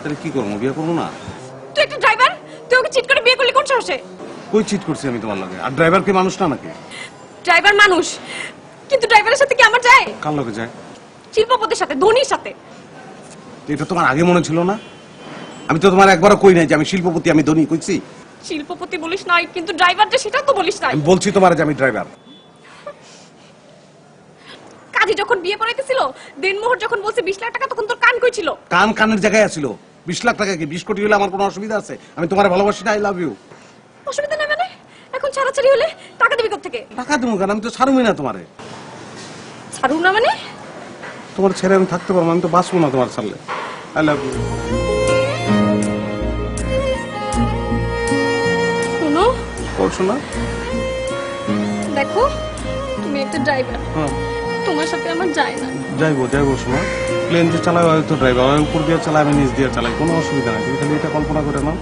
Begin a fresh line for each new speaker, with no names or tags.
তাহলে কি করব? বিয়ে করব না?
তুই একটা ড্রাইভার তুই ওকে চিট করে বিয়ে করলি কোন সাহসে?
কই চিট করছি আমি তোমার লগে? আর ড্রাইভার কি মানুষ না নাকি?
ড্রাইভার মানুষ। কিন্তু ড্রাইভারের সাথে কি আমার যায়?
কার লগে যায়?
শিল্পপতির সাথে ধোনির সাথে।
এটা তোমার আগে মনে ছিল না? আমি তো তোমার একবারও কই নাই যে আমি শিল্পপতি আমি ধনী কইছি?
শিল্পপতি বলিস নাই কিন্তু ড্রাইভার যে সেটা তো বলিস নাই।
আমি বলছি তোমার যে আমি ড্রাইভার
কাজী যখন বিয়ে করাইতেছিল দিনমোহর যখন বলছে বিশ লাখ টাকা তখন তোর কান কই ছিল?
কান কানের জায়গায় আছিল। বিশ লাখ টাকা কি বিশ কোটি হলে আমার কোনো অসুবিধা আছে? আমি তোমার ভালোবাসি না আই লাভ ইউ
অসুবিধা নেই মানে? এখন ছাড়াছাড়ি হলে টাকা দিবি থেকে
টাকা দেবো কেন? আমি তো ছাড়বই না তোমারে।
ছাড়ু না মানে?
তোমার ছেড়ে আমি থাকতে পারব আমি তো বাঁচবো না তোমার ছাড়লে। আই লাভ ইউ
শোনো।
করছ না?
দেখো তুমি একটা ড্রাইভার
হ্যাঁ।
তোমার সাথে আমার যায় না।
যাইবো যাইবো শোনো। প্লেন যে চালায় হয়তো ড্রাইভার উপর দিয়ে চালায়, আমি নিচ দিয়ে চালাই, কোনো অসুবিধা নাই। তুমি খালি এটা কল্পনা করে নাও।